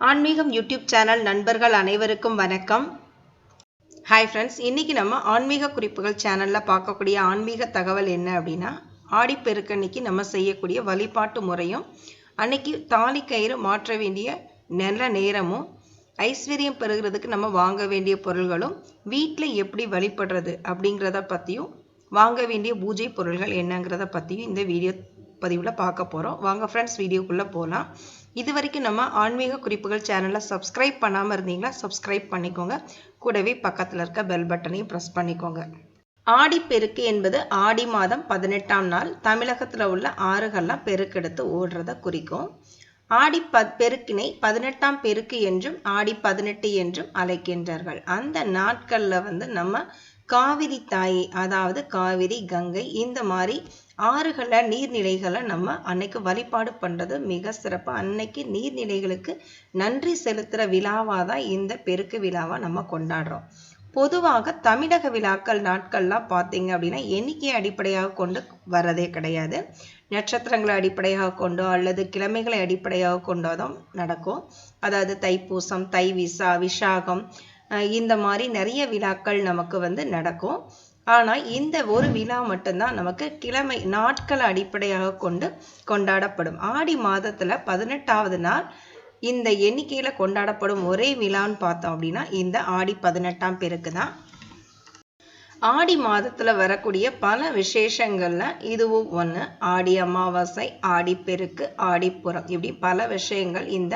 ஆன்மீகம் YouTube channel நண்பர்கள் அனைவருக்கும் வணக்கம். ஹாய் ஃப்ரெண்ட்ஸ் இன்றைக்கி நம்ம ஆன்மீக குறிப்புகள் சேனலில் பார்க்கக்கூடிய ஆன்மீக தகவல் என்ன அப்படின்னா ஆடிப்பெருக்கன்னைக்கு நம்ம செய்யக்கூடிய வழிபாட்டு முறையும் அன்னைக்கு தாலி கயிறு மாற்ற வேண்டிய நல்ல நேரமும் ஐஸ்வர்யம் பெறுகிறதுக்கு நம்ம வாங்க வேண்டிய பொருள்களும் வீட்டில் எப்படி வழிபடுறது அப்படிங்கிறத பற்றியும் வாங்க வேண்டிய பூஜை பொருள்கள் என்னங்கிறத பற்றியும் இந்த வீடியோ பதிவில் பார்க்க போகிறோம் வாங்க ஃப்ரெண்ட்ஸ் வீடியோக்குள்ளே போகலாம் இது வரைக்கும் நம்ம ஆன்மீக குறிப்புகள் சேனலை சப்ஸ்கிரைப் பண்ணாமல் இருந்தீங்களா சப்ஸ்கிரைப் பண்ணிக்கோங்க. கூடவே பக்கத்தில் இருக்க பெல் பட்டனையும் ப்ரெஸ் பண்ணிக்கோங்க. ஆடிப்பெருக்கு என்பது ஆடி மாதம் பதினெட்டாம் நாள். தமிழகத்தில் உள்ள ஆறுகள்லாம் பெருக்கெடுத்து ஓடுறதை குறிக்கும். ஆடி ப பெருக்கினை பதினெட்டாம் பெருக்கு என்றும் ஆடி பதினெட்டு என்றும் அழைக்கின்றார்கள். அந்த நாட்களில் வந்து நம்ம காவிரி தாயை அதாவது காவிரி கங்கை இந்த மாதிரி ஆறுகளை நீர்நிலைகளை நம்ம அன்னைக்கு வழிபாடு பண்ணுறது மிக சிறப்பு. அன்னைக்கு நீர்நிலைகளுக்கு நன்றி செலுத்துகிற விழாவாக தான் இந்த பெருக்கு விழாவை நம்ம கொண்டாடுறோம். பொதுவாக தமிழக விழாக்கள் நாட்கள்லாம் பார்த்தீங்க அப்படின்னா எண்ணிக்கையை அடிப்படையாக கொண்டு வரதே கிடையாது. நட்சத்திரங்களை அடிப்படையாக கொண்டோ அல்லது கிழமைகளை அடிப்படையாக கொண்டோ தான் நடக்கும். அதாவது தைப்பூசம் தை விசா விஷாகம் இந்த மாதிரி நிறைய விழாக்கள் நமக்கு வந்து நடக்கும். ஆனால் இந்த ஒரு விழா மட்டும்தான் நமக்கு கிழமை நாட்களை அடிப்படையாக கொண்டு கொண்டாடப்படும். ஆடி மாதத்தில் பதினெட்டாவது நாள் இந்த எண்ணிக்கையில் கொண்டாடப்படும் ஒரே விழான்னு பார்த்தோம் அப்படின்னா இந்த ஆடி பதினெட்டாம் பேருக்கு தான் ஆடி மாதத்தில் வரக்கூடிய பல விசேஷங்கள்ல இதுவும் ஒன்று ஆடி அமாவாசை ஆடி பெருக்கு ஆடிப்புறம் இப்படி பல விஷயங்கள் இந்த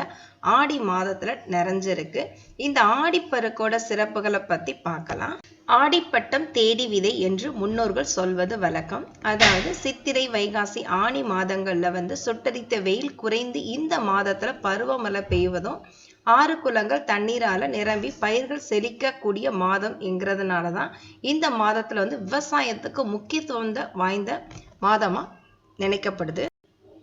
ஆடி மாதத்துல நிறைஞ்சிருக்கு. இந்த ஆடிப்பெருக்கோட சிறப்புகளை பத்தி பார்க்கலாம். ஆடிப்பட்டம் தேடி விதை என்று முன்னோர்கள் சொல்வது வழக்கம். அதாவது சித்திரை வைகாசி ஆணி மாதங்கள்ல வந்து சுட்டரித்த வெயில் குறைந்து இந்த மாதத்துல பருவமழை பெய்வதும் ஆறு குளங்கள் தண்ணீரால நிரம்பி பயிர்கள் செழிக்கக்கூடிய மாதம் என்கிறதுனால தான் இந்த மாதத்துல வந்து விவசாயத்துக்கு முக்கியத்துவம் வாய்ந்த மாதமா நினைக்கப்படுது.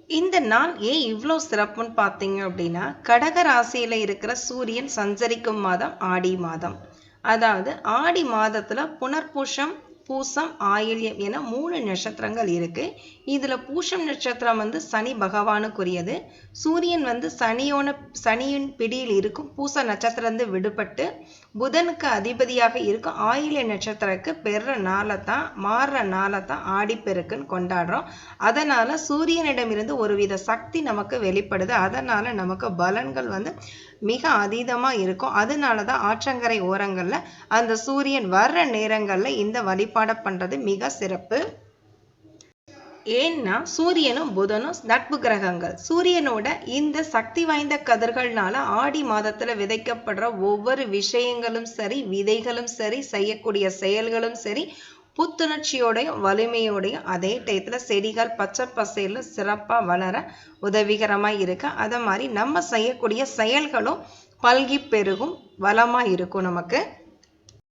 இந்த நாள் ஏன் இவ்வளோ சிறப்புன்னு பார்த்தீங்க அப்படின்னா கடக ராசியில இருக்கிற சூரியன் சஞ்சரிக்கும் மாதம் ஆடி மாதம். அதாவது ஆடி மாதத்துல புனர்பூஷம் பூசம் ஆயில்யம் என மூணு நட்சத்திரங்கள் இருக்கு. இதில் பூஷம் நட்சத்திரம் வந்து சனி பகவானுக்குரியது. சூரியன் வந்து சனியோன சனியின் பிடியில் இருக்கும். பூச நட்சத்திரம் விடுபட்டு புதனுக்கு அதிபதியாக இருக்கும் ஆயிலிய நட்சத்திரக்கு பெற நாளை தான் மாறுற நாளை தான் ஆடிப்பெருக்குன்னு கொண்டாடுறோம். அதனால சூரியனிடமிருந்து ஒருவித சக்தி நமக்கு வெளிப்படுது. அதனால நமக்கு பலன்கள் வந்து மிக அதீதமாக இருக்கும். அதனால தான் ஆற்றங்கரை ஓரங்களில் அந்த சூரியன் வர்ற நேரங்களில் இந்த வழிபாடை பண்ணுறது மிக சிறப்பு. ஏன்னா சூரியனும் புதனும் நட்பு கிரகங்கள். சூரியனோட இந்த சக்தி வாய்ந்த கதிர்கள்னால ஆடி மாதத்துல விதைக்கப்படுற ஒவ்வொரு விஷயங்களும் சரி விதைகளும் சரி செய்யக்கூடிய செயல்களும் சரி புத்துணர்ச்சியோடையும் வலிமையோடையும் அதே டயத்தில் செடிகள் பச்சை பசையில் சிறப்பாக வளர உதவிகரமாக இருக்கு. அதை மாதிரி நம்ம செய்யக்கூடிய செயல்களும் பல்கி பெருகும் வளமாக இருக்கும் நமக்கு.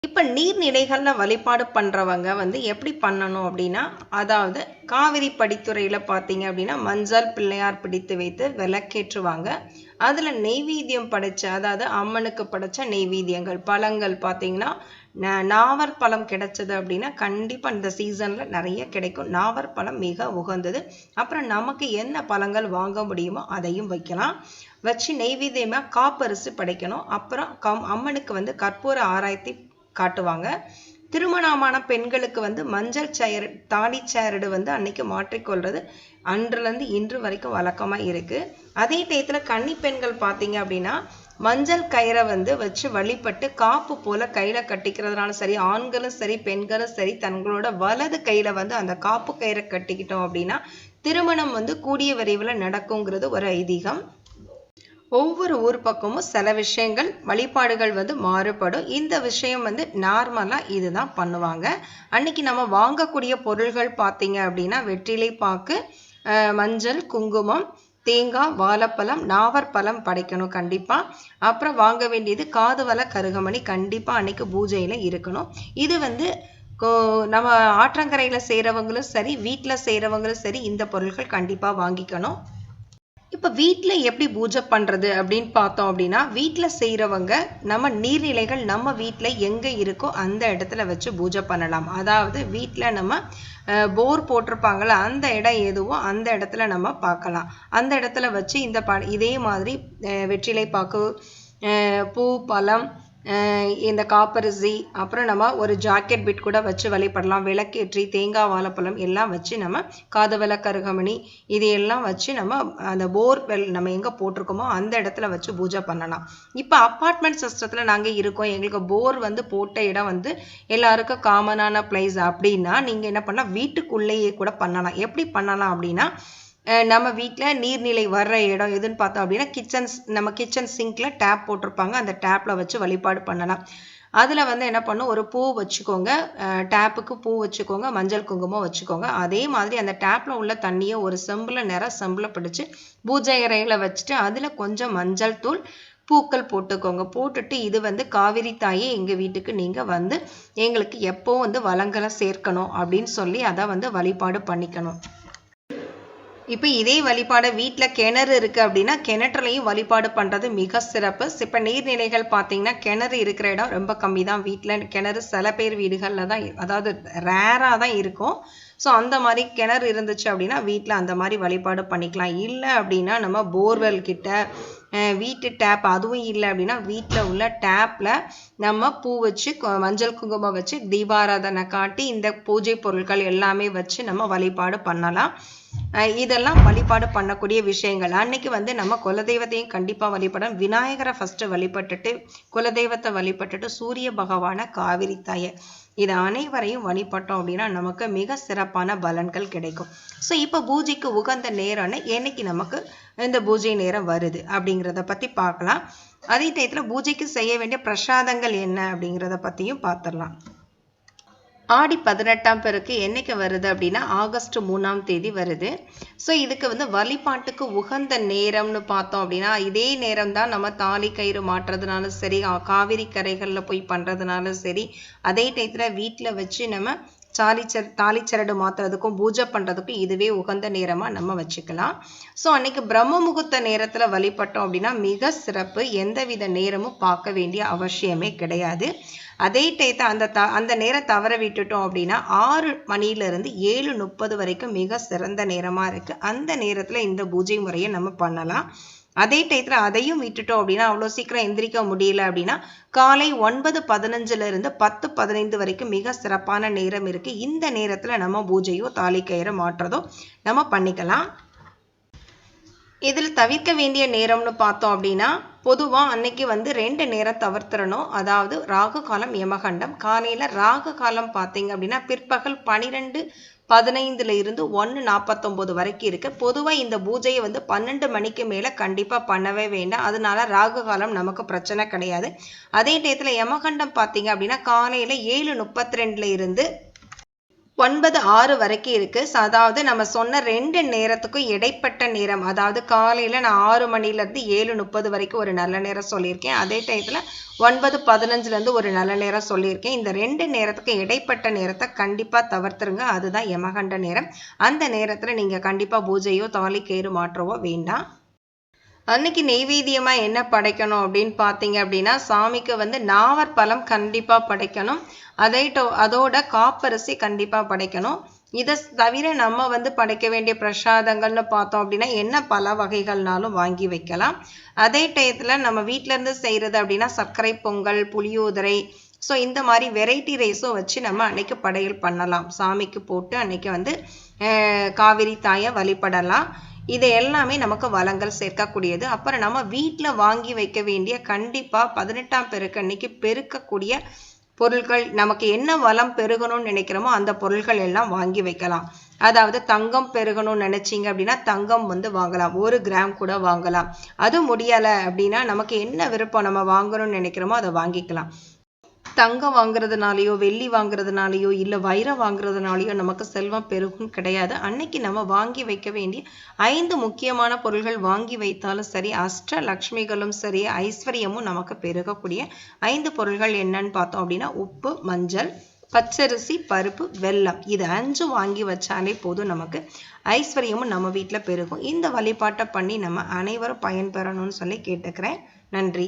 இப்போ நீர்நிலைகளில் வழிபாடு பண்ணுறவங்க வந்து எப்படி பண்ணணும் அப்படின்னா அதாவது காவிரி படித்துறையில் பார்த்தீங்க அப்படின்னா மஞ்சள் பிள்ளையார் பிடித்து வைத்து விளக்கேற்றுவாங்க. அதில் நெய்வேத்தியம் படைச்ச அதாவது அம்மனுக்கு படைச்ச நெய்வேத்தியங்கள் பழங்கள் பார்த்தீங்கன்னா நாவர் பழம் கிடைச்சது அப்படின்னா கண்டிப்பாக இந்த சீசனில் நிறைய கிடைக்கும். நாவர் பழம் மிக உகந்தது. அப்புறம் நமக்கு என்ன பழங்கள் வாங்க முடியுமோ அதையும் வைக்கலாம். வச்சு நெய்வேத்தியமாக காப்பரிசு படைக்கணும். அப்புறம் கம் அம்மனுக்கு வந்து கற்பூர ஆராய்த்தி காட்டுவாங்க. திருமணமான பெண்களுக்கு வந்து மஞ்சள் சயர் தாலி சயரடு வந்து அன்னைக்கு மாற்றிக்கொள்வது அன்றுலேருந்து இன்று வரைக்கும் வழக்கமாக இருக்குது அதே டயத்தில் கன்னி பெண்கள் பார்த்தீங்க அப்படின்னா மஞ்சள் கயிறை வந்து வச்சு வழிபட்டு காப்பு போல கையில் கட்டிக்கிறதுனால சரி ஆண்களும் சரி பெண்களும் சரி தங்களோட வலது கையில் வந்து அந்த காப்பு கயிறை கட்டிக்கிட்டோம் அப்படின்னா திருமணம் வந்து கூடிய விரைவில் நடக்குங்கிறது ஒரு ஐதீகம். ஒவ்வொரு ஊர் பக்கமும் சில விஷயங்கள் வழிபாடுகள் வந்து மாறுபடும். இந்த விஷயம் வந்து நார்மலாக இதுதான் பண்ணுவாங்க. அன்னைக்கு நம்ம வாங்கக்கூடிய பொருள்கள் பார்த்தீங்க அப்படின்னா வெற்றிலை பாக்கு மஞ்சள் குங்குமம் தேங்காய் வாழைப்பழம் நாவற்பழம் படைக்கணும் கண்டிப்பாக அப்புறம் வாங்க வேண்டியது காதுவலை கருகமணி கண்டிப்பாக அன்னைக்கு பூஜையில் இருக்கணும். இது வந்து நம்ம ஆற்றங்கரையில் செய்கிறவங்களும் சரி வீட்டில் செய்கிறவங்களும் சரி இந்த பொருட்கள் கண்டிப்பாக வாங்கிக்கணும். இப்போ வீட்டில் எப்படி பூஜை பண்ணுறது அப்படின்னு பார்த்தோம் அப்படின்னா வீட்டில் செய்கிறவங்க நம்ம நீர்நிலைகள் நம்ம வீட்டில் எங்கே இருக்கோ அந்த இடத்துல வச்சு பூஜை பண்ணலாம். அதாவது வீட்டில் நம்ம போர் போட்டிருப்பாங்களா அந்த இடம் எதுவோ அந்த இடத்துல நம்ம பார்க்கலாம். அந்த இடத்துல வச்சு இந்த ப இதே மாதிரி வெற்றிலை பாக்கு பூ பழம் இந்த காப்பரிசி அப்புறம் நம்ம ஒரு ஜாக்கெட் பிட் கூட வச்சு வழிபடலாம். விளக்கேற்றி தேங்காய் வாழைப்பழம் எல்லாம் வச்சு நம்ம காதவல கருகமணி இது எல்லாம் வச்சு நம்ம அந்த போர் வெல் நம்ம எங்கே போட்டிருக்கோமோ அந்த இடத்துல வச்சு பூஜை பண்ணலாம். இப்போ அப்பார்ட்மெண்ட் சிஸ்டத்தில் நாங்கள் இருக்கோம். எங்களுக்கு போர் வந்து போட்ட இடம் வந்து எல்லாருக்கும் காமனான பிளேஸ் அப்படின்னா நீங்கள் என்ன பண்ணலாம்? வீட்டுக்குள்ளேயே கூட பண்ணலாம். எப்படி பண்ணலாம் அப்படின்னா நம்ம வீட்டில் நீர்நிலை வர்ற இடம் எதுன்னு பார்த்தோம் அப்படின்னா கிச்சன்ஸ் நம்ம கிச்சன் சிங்கில் டேப் போட்டிருப்பாங்க. அந்த டேப்பில் வச்சு வழிபாடு பண்ணலாம். அதில் வந்து என்ன பண்ணும்? ஒரு பூ வச்சுக்கோங்க. டேப்புக்கு பூ வச்சுக்கோங்க. மஞ்சள் குங்குமம் வச்சுக்கோங்க. அதே மாதிரி அந்த டேப்பில் உள்ள தண்ணியை ஒரு செம்பில் நிறம் செம்பில் பிடிச்சி பூஜை இறையில் வச்சுட்டு அதில் கொஞ்சம் மஞ்சள் தூள் பூக்கள் போட்டுக்கோங்க. போட்டுட்டு இது வந்து காவிரி தாயே எங்கள் வீட்டுக்கு நீங்கள் வந்து எங்களுக்கு எப்போ வந்து வளங்களை சேர்க்கணும் அப்படின்னு சொல்லி அதை வந்து வழிபாடு பண்ணிக்கணும். இப்போ இதே வழிபாடை வீட்டில் கிணறு இருக்குது அப்படின்னா கிணற்றுலையும் வழிபாடு பண்ணுறது மிக சிறப்பு. இப்போ நீர்நிலைகள் பார்த்தீங்கன்னா கிணறு இருக்கிற இடம் ரொம்ப கம்மி தான் வீட்டில் கிணறு சில பேர் வீடுகளில் தான் அதாவது ரேராக தான் இருக்கும். ஸோ அந்த மாதிரி கிணறு இருந்துச்சு அப்படின்னா வீட்டில் அந்த மாதிரி வழிபாடு பண்ணிக்கலாம். இல்லை அப்படின்னா நம்ம போர்வெல் கிட்ட வீட்டு டேப் அதுவும் இல்லை அப்படின்னா வீட்டில் உள்ள டேப்பில் நம்ம பூ வச்சு மஞ்சள் குங்குமம் வச்சு தீபாராதனை காட்டி இந்த பூஜை பொருட்கள் எல்லாமே வச்சு நம்ம வழிபாடு பண்ணலாம். இதெல்லாம் வழிபாடு பண்ணக்கூடிய விஷயங்கள். அன்னைக்கு வந்து நம்ம குலதெய்வத்தையும் கண்டிப்பாக வழிபடணும். விநாயகரை ஃபஸ்ட்டு வழிபட்டுட்டு குலதெய்வத்தை வழிபட்டுட்டு சூரிய பகவான காவிரி தாயை இது அனைவரையும் வழிபட்டோம் அப்படின்னா நமக்கு மிக சிறப்பான பலன்கள் கிடைக்கும். ஸோ இப்போ பூஜைக்கு உகந்த நேரம்னு என்னைக்கு நமக்கு இந்த பூஜை நேரம் வருது அப்படிங்கிறத பற்றி பார்க்கலாம். அதே டயத்தில் பூஜைக்கு செய்ய வேண்டிய பிரசாதங்கள் என்ன அப்படிங்கிறத பற்றியும் பார்த்துடலாம். ஆடி பதினெட்டாம் பிறகு என்னைக்கு வருது அப்படின்னா ஆகஸ்ட் மூணாம் தேதி வருது. ஸோ இதுக்கு வந்து வழிபாட்டுக்கு உகந்த நேரம்னு பார்த்தோம் அப்படின்னா இதே நேரம் தான் நம்ம தாலி கயிறு மாட்டுறதுனாலும் சரி காவிரி கரைகளில் போய் பண்ணுறதுனாலும் சரி அதே டயத்தில் வீட்டில் வச்சு நம்ம சாலிச்சர் தாலிச்சரடு மாத்துறதுக்கும் பூஜை பண்ணுறதுக்கும் இதுவே உகந்த நேரமாக நம்ம வச்சுக்கலாம். ஸோ அன்னைக்கு பிரம்ம முகூர்த்த நேரத்தில் வழிபட்டோம் அப்படின்னா மிக சிறப்பு. எந்தவித நேரமும் பார்க்க வேண்டிய அவசியமே கிடையாது. அதே டயத்தை அந்த த அந்த நேரம் தவற விட்டுட்டோம் அப்படின்னா ஆறு மணியிலிருந்து ஏழு முப்பது வரைக்கும் மிக சிறந்த நேரமாக இருக்குது அந்த நேரத்தில் இந்த பூஜை முறையை நம்ம பண்ணலாம். அதே டயத்தில் அதையும் விட்டுட்டோம் அப்படின்னா அவ்வளோ சீக்கிரம் எந்திரிக்க முடியல அப்படின்னா காலை ஒன்பது பதினஞ்சுலேருந்து பத்து பதினைந்து வரைக்கும் மிக சிறப்பான நேரம் இருக்குது இந்த நேரத்தில் நம்ம பூஜையோ தாலிக்கயிறோ மாற்றதோ மாற்றுறதோ நம்ம பண்ணிக்கலாம். இதில் தவிர்க்க வேண்டிய நேரம்னு பார்த்தோம் அப்படின்னா பொதுவாக அன்னைக்கு வந்து ரெண்டு நேரம் தவிர்த்துறணும் அதாவது ராகு காலம் யமகண்டம். காலையில் ராகு காலம் பார்த்தீங்க அப்படின்னா பிற்பகல் பனிரெண்டு பதினைந்துல இருந்து ஒன்று நாற்பத்தொம்போது வரைக்கும் இருக்கு. பொதுவாக இந்த பூஜையை வந்து பன்னெண்டு மணிக்கு மேலே கண்டிப்பாக பண்ணவே வேண்டாம். அதனால ராகு காலம் நமக்கு பிரச்சனை கிடையாது. அதே டயத்தில் யமகண்டம் பார்த்தீங்க அப்படின்னா காலையில் ஏழு முப்பத்தி ரெண்டுல இருந்து ஒன்பது ஆறு வரைக்கும் இருக்கு. அதாவது நம்ம சொன்ன ரெண்டு நேரத்துக்கும் இடைப்பட்ட நேரம். அதாவது காலையில் நான் ஆறு மணிலேருந்து ஏழு முப்பது வரைக்கும் ஒரு நல்ல நேரம் சொல்லியிருக்கேன். அதே டயத்தில் ஒன்பது பதினஞ்சுலேருந்து ஒரு நல்ல நேரம் சொல்லியிருக்கேன். இந்த ரெண்டு நேரத்துக்கு இடைப்பட்ட நேரத்தை கண்டிப்பாக தவிர்த்துருங்க. அதுதான் யமகண்ட நேரம். அந்த நேரத்தில் நீங்கள் கண்டிப்பாக பூஜையோ தாலி கயிறு மாற்றவோ வேண்டாம். அன்னைக்கு நெய்வேத்தியமாக என்ன படைக்கணும் அப்படின்னு பார்த்தீங்க அப்படின்னா சாமிக்கு வந்து நாவர் பழம் கண்டிப்பா படைக்கணும். அதை அதோட காப்பரிசி கண்டிப்பாக படைக்கணும். இதை தவிர நம்ம வந்து படைக்க வேண்டிய பிரசாதங்கள்னு பார்த்தோம் அப்படின்னா என்ன பல வகைகள்னாலும் வாங்கி வைக்கலாம். அதே டயத்தில் நம்ம வீட்டிலேருந்து செய்கிறது அப்படின்னா சர்க்கரை பொங்கல் புளியோதரை. ஸோ இந்த மாதிரி வெரைட்டி ரைஸும் வச்சு நம்ம அன்னைக்கு படையல் பண்ணலாம். சாமிக்கு போட்டு அன்னைக்கு வந்து காவிரி தாயை வழிபடலாம். இது எல்லாமே நமக்கு வளங்கள் சேர்க்கக்கூடியது. அப்புறம் நம்ம வீட்டில் வாங்கி வைக்க வேண்டிய கண்டிப்பாக பதினெட்டாம் பெருக்கு அன்னைக்கு பெருக்கக்கூடிய பொருட்கள் நமக்கு என்ன வளம் பெருகணும்னு நினைக்கிறோமோ அந்த பொருட்கள் எல்லாம் வாங்கி வைக்கலாம். அதாவது தங்கம் பெருகணும்னு நினைச்சிங்க அப்படின்னா தங்கம் வந்து வாங்கலாம். ஒரு கிராம் கூட வாங்கலாம். அது முடியலை அப்படின்னா நமக்கு என்ன விருப்பம் நம்ம வாங்கணும்னு நினைக்கிறோமோ அதை வாங்கிக்கலாம். தங்கம் வாங்குறதுனாலையோ வெள்ளி வாங்குறதுனாலையோ இல்லை வைரம் வாங்குறதுனாலயோ நமக்கு செல்வம் பெருகும் கிடையாது. அன்னைக்கு நம்ம வாங்கி வைக்க வேண்டிய ஐந்து முக்கியமான பொருள்கள் வாங்கி வைத்தாலும் சரி அஷ்ட லக்ஷ்மிகளும் சரி ஐஸ்வர்யமும் நமக்கு பெருகக்கூடிய ஐந்து பொருள்கள் என்னன்னு பார்த்தோம் அப்படின்னா உப்பு மஞ்சள் பச்சரிசி பருப்பு வெல்லம். இது அஞ்சு வாங்கி வச்சாலே போதும் நமக்கு ஐஸ்வர்யமும் நம்ம வீட்டில் பெருகும். இந்த வழிபாட்டை பண்ணி நம்ம அனைவரும் பயன்பெறணும்னு சொல்லி கேட்டுக்கிறேன். நன்றி.